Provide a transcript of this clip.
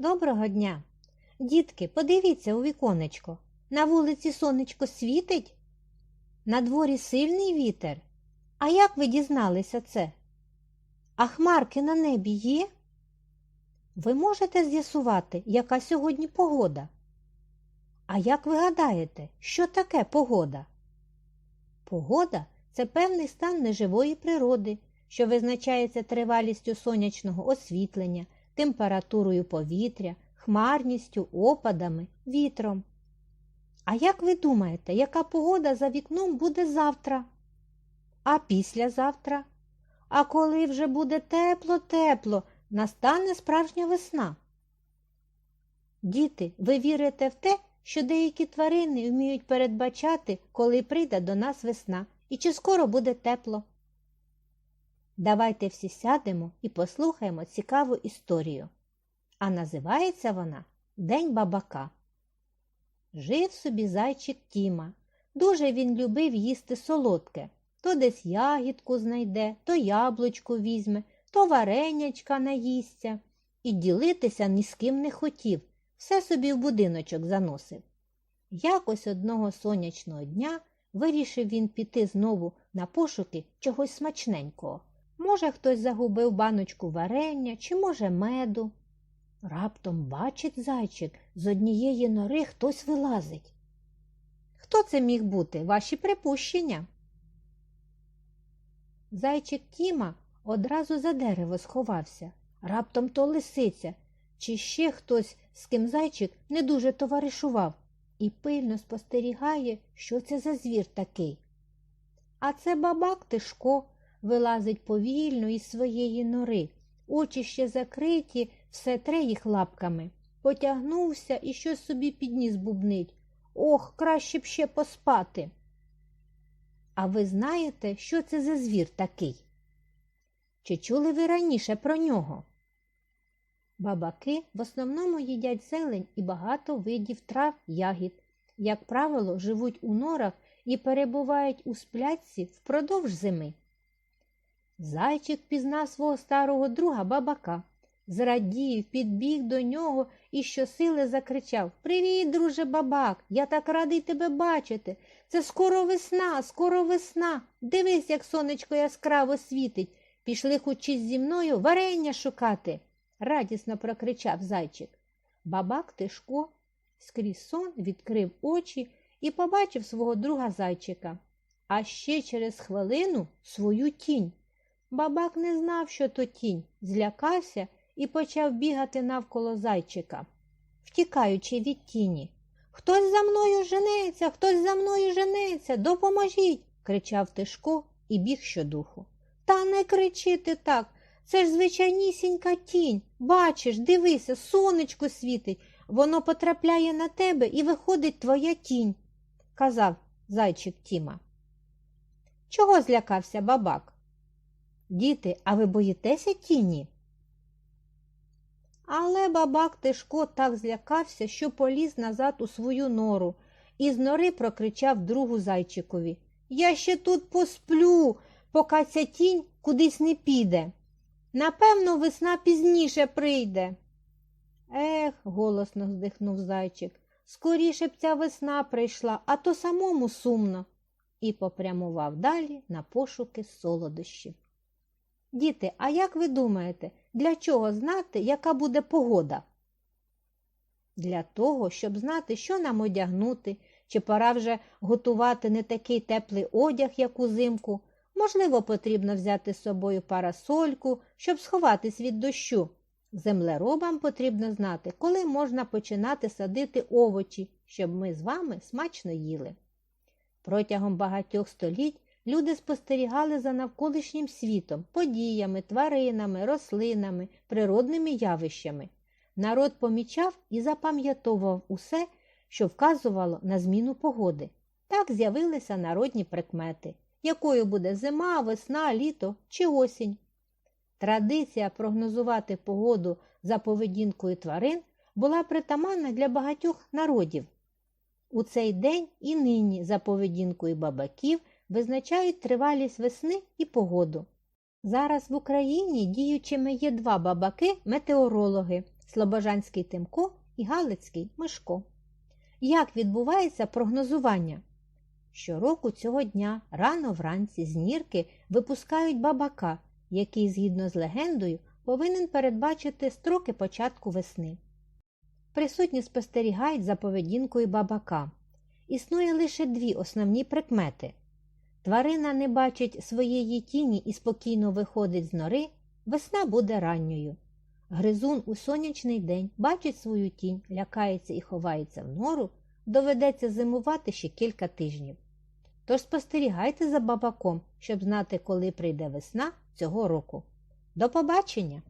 Доброго дня. Дітки, подивіться у віконечко. На вулиці сонечко світить? На дворі сильний вітер. А як ви дізналися це? А хмарки на небі є? Ви можете з'ясувати, яка сьогодні погода? А як ви гадаєте, що таке погода? Погода це певний стан неживої природи, що визначається тривалістю сонячного освітлення, температурою повітря, хмарністю, опадами, вітром. А як ви думаєте, яка погода за вікном буде завтра? А післязавтра? А коли вже буде тепло-тепло, настане справжня весна. Діти, ви вірите в те, що деякі тварини вміють передбачати, коли прийде до нас весна і чи скоро буде тепло. Давайте всі сядемо і послухаємо цікаву історію. А називається вона День бабака. Жив собі зайчик Тіма. Дуже він любив їсти солодке. То десь ягідку знайде, то яблучко візьме, то варенячка наїсться. І ділитися ні з ким не хотів, все собі в будиночок заносив. Якось одного сонячного дня вирішив він піти знову на пошуки чогось смачненького. Може, хтось загубив баночку варення чи, може, меду. Раптом бачить зайчик, з однієї нори хтось вилазить. Хто це міг бути? Ваші припущення? Зайчик Тіма одразу за дерево сховався. Раптом то лисиця, чи ще хтось, з ким зайчик не дуже товаришував, і пильно спостерігає, що це за звір такий. А це бабак Тишко вилазить повільно із своєї нори, очі ще закриті, все тре їх лапками. Потягнувся і щось собі підніс бубнить. Ох, краще б ще поспати. А ви знаєте, що це за звір такий? Чи чули ви раніше про нього? Бабаки в основному їдять зелень і багато видів трав, ягід. Як правило, живуть у норах і перебувають у сплячці впродовж зими. Зайчик пізнав свого старого друга бабака, зрадів, підбіг до нього і щосили закричав Привіт, друже бабак! Я так радий тебе бачити. Це скоро весна, скоро весна. Дивись, як сонечко яскраво світить. Пішли хочись зі мною варення шукати, радісно прокричав зайчик. Бабак Тишко скрізь сон відкрив очі і побачив свого друга зайчика, а ще через хвилину свою тінь. Бабак не знав, що то тінь, злякався і почав бігати навколо зайчика, втікаючи від тіні. Хтось за мною женеться, хтось за мною женеться, допоможіть, кричав Тишко і біг щодуху. Та не кричи ти так. Це ж звичайнісінька тінь. Бачиш, дивися, сонечко світить, воно потрапляє на тебе і виходить твоя тінь, казав зайчик Тіма. Чого злякався бабак? Діти, а ви боїтеся тіні? Але бабак Тишко так злякався, що поліз назад у свою нору і з нори прокричав другу зайчикові Я ще тут посплю, поки ця тінь кудись не піде. Напевно, весна пізніше прийде. Ех, голосно здихнув зайчик, скоріше б ця весна прийшла, а то самому сумно, і попрямував далі на пошуки солодощів. Діти, а як ви думаєте, для чого знати, яка буде погода? Для того, щоб знати, що нам одягнути, чи пора вже готувати не такий теплий одяг, як узимку. Можливо, потрібно взяти з собою парасольку, щоб сховатись від дощу. Землеробам потрібно знати, коли можна починати садити овочі, щоб ми з вами смачно їли. Протягом багатьох століть люди спостерігали за навколишнім світом, подіями, тваринами, рослинами, природними явищами. Народ помічав і запам'ятовував усе, що вказувало на зміну погоди. Так з'явилися народні прикмети, якою буде зима, весна, літо чи осінь. Традиція прогнозувати погоду за поведінкою тварин була притаманна для багатьох народів. У цей день і нині за поведінкою бабаків визначають тривалість весни і погоду. Зараз в Україні діючими є два бабаки-метеорологи Слобожанський Тимко і Галицький Мишко. Як відбувається прогнозування? Щороку цього дня рано вранці з нірки випускають бабака, який, згідно з легендою, повинен передбачити строки початку весни. Присутні спостерігають за поведінкою бабака. Існує лише дві основні прикмети. Тварина не бачить своєї тіні і спокійно виходить з нори, весна буде ранньою. Гризун у сонячний день бачить свою тінь, лякається і ховається в нору, доведеться зимувати ще кілька тижнів. Тож спостерігайте за бабаком, щоб знати, коли прийде весна цього року. До побачення!